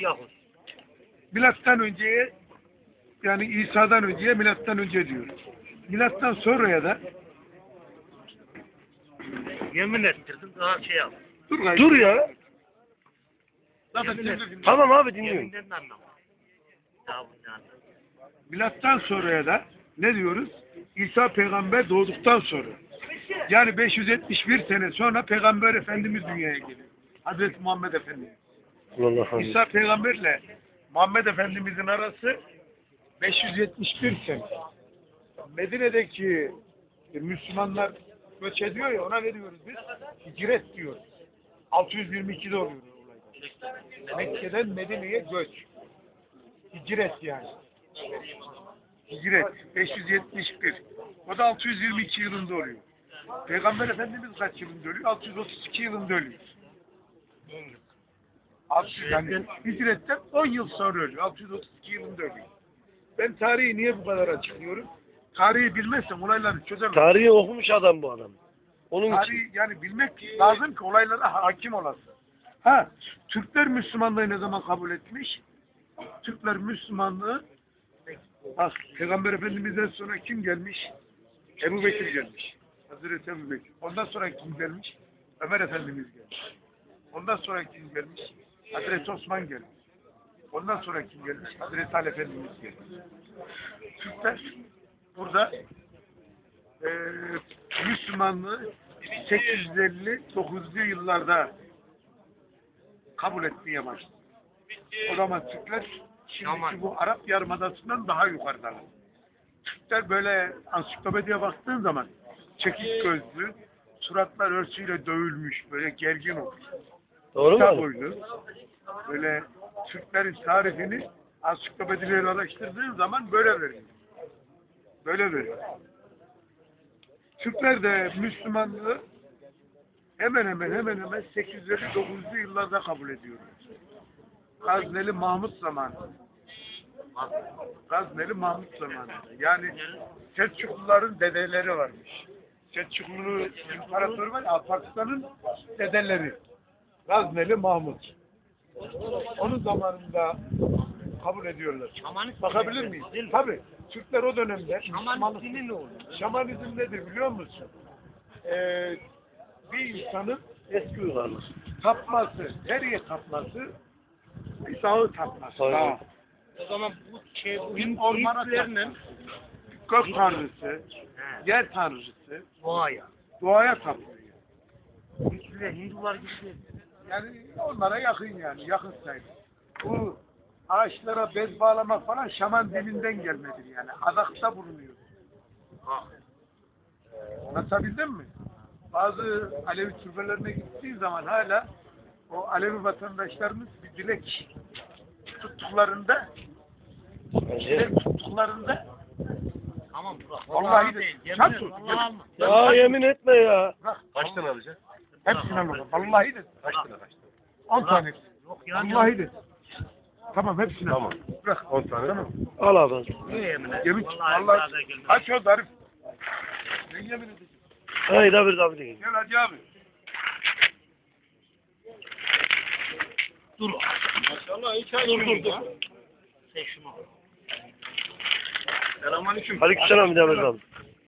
Yahut. Milattan önceye yani İsa'dan önceye milattan önce diyor. Milattan sonraya da Yemin ettirdim daha şey yap. dur gayet. Dur ya. Zaten Yemin et. Tamam abi dinliyorum. Yeminden yani. Milattan sonraya da ne diyoruz? İsa peygamber doğduktan sonra. Yani 571 sene sonra peygamber efendimiz dünyaya geliyor. Hazreti Muhammed Efendimiz. İsa peygamberle Muhammed Efendimizin arası 571 sene. Medine'deki e, Müslümanlar göç ediyor ya ona ne diyoruz biz? Hicret diyoruz. 622'de oluyor bu olaylar. Mekke'den Medine'ye göç. Hicret yani. Hicret 571. O da 622 yılında oluyor. Peygamber Efendimiz kaç yılında ölüyor? 632 yılında ölüyor. 600 yani hicretten 10 yıl sonra ölüyor. 632 yılında ölüyor. Ben tarihi niye bu kadar açıklıyorum? Tarihi bilmezsem olayları çözemem. Tarihi okumuş adam bu adam. Onun için. Tarihi yani bilmek lazım ki olaylara hakim olasın. Ha, Türkler Müslümanlığı ne zaman kabul etmiş? Türkler Müslümanlığı bak Peygamber Efendimiz'den sonra kim gelmiş? Ebu Bekir gelmiş. Hazreti Ebu Bekir. Ondan sonra kim gelmiş? Ömer Efendimiz gelmiş. Ondan sonra kim gelmiş? Hazreti Osman gelmiş. Ondan sonra kim gelmiş? Hazreti Ali Efendimiz gelmiş. Türkler burada eee Müslümanlığı 850-900'lü yıllarda kabul etmeye başladı. O zaman Türkler şimdiki bu Arap Yarımadası'ndan daha yukarıdalar. Türkler böyle ansiklopediye baktığın zaman çekik gözlü, suratlar örtüyle dövülmüş, böyle gergin olmuş. Doğru mu? boylu, böyle Türklerin tarifini ansiklopedileri araştırdığın zaman böyle veriyor. Böyle veriyor. Türkler de Müslümanlığı hemen hemen hemen hemen 850-900'lü yıllarda kabul ediyorlar. Gazneli Mahmut zamanı. Gazneli Mahmut zamanı. Yani Selçukluların dedeleri varmış. Selçuklu İmparatoru var ya, Alparslan'ın dedeleri. Gazneli Mahmut. Onun zamanında kabul ediyorlar. Şamanist Bakabilir miyiz? Değil. Tabii. Türkler o dönemde dini ne olur? Şamanizm nedir biliyor musun? Ee, bir insanın Eski uygarlık. tapması, nereye tapması? Bir dağı tapması. Dağ. O zaman bu şey bu Gök tanrısı, He, yer tanrısı, doğaya. doğaya tapıyor. Hintliler Hindular gibi. Yani onlara yakın yani, yakın sayılır. Bu ağaçlara bez bağlamak falan şaman dilinden gelmedir yani. Adakta bulunuyor. Ha. Anlatabildim mi? Bazı Alevi türbelerine gittiği zaman hala o Alevi vatandaşlarımız bir dilek tuttuklarında dilek tuttuklarında Tamam bırak. Vallahi de- değil. Yemin vallahi alma. Ya yemin etme ya. bırak. Kaç tane Hepsini alırım. Vallahi de. Kaç tane kaç tane? 10 tane. Yok yani. Vallahi de. Tamam hepsini al. Tamam. Bırak. 10 tane. Tamam. Al abi. Yemin gelmez. Kaç o Zarif? Ben yemin edeceğim. Hayır abi abi değil. Gel hacı abi. Dur. Maşallah iki ay Dur dur dur. Sen şunu al. Selamünaleyküm. Aleykümselam bir daha abi.